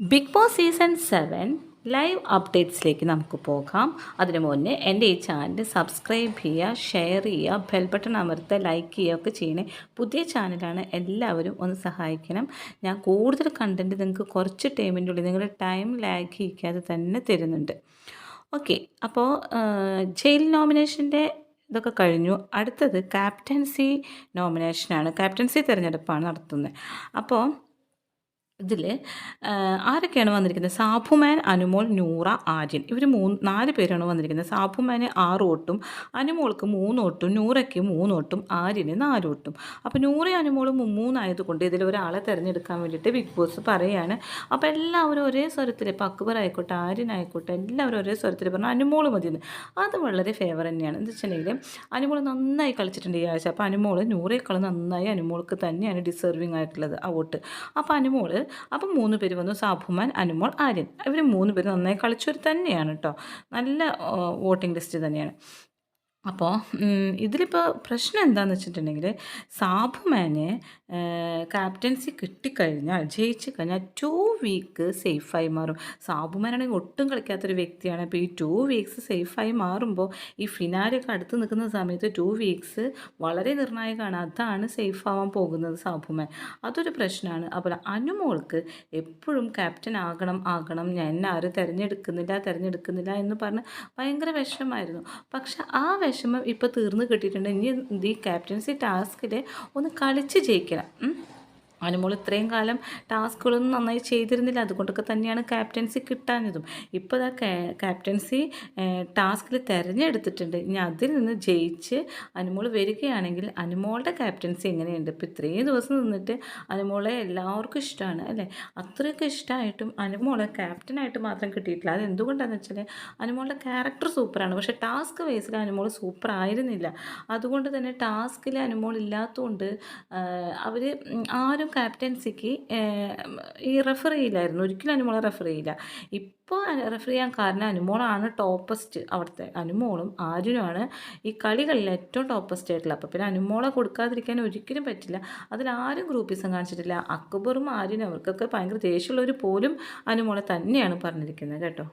Big Boss season seven live അപ്ഡേറ്റ്സിലേക്ക് നമുക്ക് പോകാം. അതിനു മുന്നേ എന്റെ ഈ ചാനൽ സബ്സ്ക്രൈബ് ചെയ്യുക ഷെയർ ചെയ്യുക ബെൽ ബട്ടൺ അമർത്തുക ലൈക്ക് ചെയ്യുക ഒക്കെ ചെയ്യണേ. പുതിയ ചാനലാണ് എല്ലാവരും ഒന്ന് സഹായിക്കണം. ഞാൻ കൂടുതൽ കണ്ടന്റ് നിങ്ങൾക്ക് കുറച്ച് ടൈമിന്റെ ഉള്ളിൽ നിങ്ങളുടെ ടൈം ലാഗ് ചെയ്യിക്കാതെ തന്നെ തരുന്നുണ്ട്. ഓക്കെ അപ്പോൾ ജയിൽ നോമിനേഷന്റെ ഇതൊക്കെ കഴിഞ്ഞു. അടുത്തത് ക്യാപ്റ്റൻസി നോമിനേഷനാണ് ക്യാപ്റ്റൻസി തിരഞ്ഞെടുപ്പാണ് നടത്തുന്നത്. അപ്പോൾ ഇതിൽ ആരൊക്കെയാണ് വന്നിരിക്കുന്നത്? സാബുമാൻ അനുമോൾ നൂറ ആര്യൻ. ഇവർ മൂന്ന് നാല് പേരാണ് വന്നിരിക്കുന്നത്. സാബുമാന് ആറ് ഓട്ടും അനുമോൾക്ക് മൂന്ന് വോട്ടും നൂറയ്ക്ക് മൂന്ന് വോട്ടും ആര്യന് നാല് വോട്ടും. അപ്പോൾ നൂറ അനുമോളും മൂന്നായതുകൊണ്ട് ഇതിൽ ഒരാളെ തിരഞ്ഞെടുക്കാൻ വേണ്ടിയിട്ട് ബിഗ് ബോസ് പറയുകയാണ് അപ്പോൾ എല്ലാവരും ഒരേ സ്വരത്തിൽ ഇപ്പോൾ അക്ബർ ആയിക്കോട്ടെ ആര്യൻ ആയിക്കോട്ടെ എല്ലാവരും ഒരേ സ്വരത്തിൽ പറഞ്ഞു അനുമോൾ മതിയെന്ന്. അത് വളരെ ഫേവർ തന്നെയാണ്. എന്ന് വെച്ചിട്ടുണ്ടെങ്കിൽ അനുമോൾ നന്നായി കളിച്ചിട്ടുണ്ട് ഈ ആഴ്ച. അപ്പോൾ അനുമോൾ നൂറേക്കാൾ നന്നായി അനുമോൾക്ക് തന്നെയാണ് ഡിസേർവിങ് ആയിട്ടുള്ളത് ആ വോട്ട്. അപ്പോൾ അനുമോൾ അപ്പം മൂന്ന് പേര് വന്നു. സാബുമാൻ അനുമോൾ ആര്യൻ. ഇവർ മൂന്ന് പേര് നന്നായി കളിച്ചവർ തന്നെയാണ് കേട്ടോ നല്ല വോട്ടിംഗ് ലിസ്റ്റ് തന്നെയാണ്. അപ്പോൾ ഇതിലിപ്പോൾ പ്രശ്നം എന്താണെന്ന് വെച്ചിട്ടുണ്ടെങ്കിൽ സാബുമാന് ക്യാപ്റ്റൻസി കിട്ടിക്കഴിഞ്ഞാൽ ജയിച്ചു കഴിഞ്ഞാൽ ടു വീക്ക് സേഫായി മാറും. സാബുമാനാണെങ്കിൽ ഒട്ടും കളിക്കാത്തൊരു വ്യക്തിയാണ്. അപ്പോൾ ഈ ടു വീക്സ് സേഫായി മാറുമ്പോൾ ഈ ഫിനാലൊക്കെ അടുത്ത് നിൽക്കുന്ന സമയത്ത് ടു വീക്സ് വളരെ നിർണായകമാണ്. അതാണ് സേഫ് ആവാൻ പോകുന്നത് സാബുമാൻ അതൊരു പ്രശ്നമാണ്. അപ്പോൾ അനുമോൾക്ക് എപ്പോഴും ക്യാപ്റ്റൻ ആകണം ആകണം. ഞാൻ ആരും തിരഞ്ഞെടുക്കുന്നില്ല തിരഞ്ഞെടുക്കുന്നില്ല എന്ന് പറഞ്ഞ് ഭയങ്കര വിഷമമായിരുന്നു. പക്ഷെ ആ വിഷമം ഇപ്പോൾ തീർന്നു കിട്ടിയിട്ടുണ്ട്. ഇനി ഈ ക്യാപ്റ്റൻസി ടാസ്കിൽ ഒന്ന് കളിച്ച് ജയിക്കണം. അനുമോൾ ഇത്രയും കാലം ടാസ്കുകളൊന്നും നന്നായി ചെയ്തിരുന്നില്ല. അതുകൊണ്ടൊക്കെ തന്നെയാണ് ക്യാപ്റ്റൻസി കിട്ടാഞ്ഞതും. ഇപ്പോൾ ആ ക്യാപ്റ്റൻസി ടാസ്കിൽ തിരഞ്ഞെടുത്തിട്ടുണ്ട്. ഇനി അതിൽ നിന്ന് ജയിച്ച് അനുമോൾ വരികയാണെങ്കിൽ അനുമോളുടെ ക്യാപ്റ്റൻസി എങ്ങനെയുണ്ട്? ഇപ്പോൾ ഇത്രയും ദിവസം നിന്നിട്ട് അനുമോളെ എല്ലാവർക്കും ഇഷ്ടമാണ് അല്ലേ? അത്രയൊക്കെ ഇഷ്ടമായിട്ടും അനുമോളെ ക്യാപ്റ്റനായിട്ട് മാത്രം കിട്ടിയിട്ടില്ല. അത് എന്തുകൊണ്ടാണെന്ന് വെച്ചാൽ അനുമോളുടെ ക്യാരക്ടർ സൂപ്പറാണ്. പക്ഷേ ടാസ്ക് വൈസിൽ അനുമോൾ സൂപ്പർ ആയിരുന്നില്ല അതുകൊണ്ട് തന്നെ ടാസ്കിൽ അനുമോൾ ഇല്ലാത്തതുകൊണ്ട് അവർ ആരും ക്യാപ്റ്റൻസിക്ക് ഈ റെഫർ ചെയ്യില്ലായിരുന്നു ഒരിക്കലും അനുമോളെ റെഫർ ചെയ്യില്ല ഇപ്പോൾ റെഫർ ചെയ്യാൻ കാരണം അനുമോളാണ് ടോപ്പസ്റ്റ് അവിടുത്തെ. അനുമോളും ആര്യനുമാണ് ഈ കളികളിൽ ഏറ്റവും ടോപ്പസ്റ്റ് ആയിട്ടുള്ള അപ്പോൾ പിന്നെ അനുമോളെ കൊടുക്കാതിരിക്കാൻ ഒരിക്കലും പറ്റില്ല. അതിലാരും ഗ്രൂപ്പിസം കാണിച്ചിട്ടില്ല. അക്ബറും ആര്യനും അവർക്കൊക്കെ ഭയങ്കര ദേഷ്യമുള്ളവർ പോലും അനുമോളെ തന്നെയാണ് പറഞ്ഞിരിക്കുന്നത്. കേട്ടോ?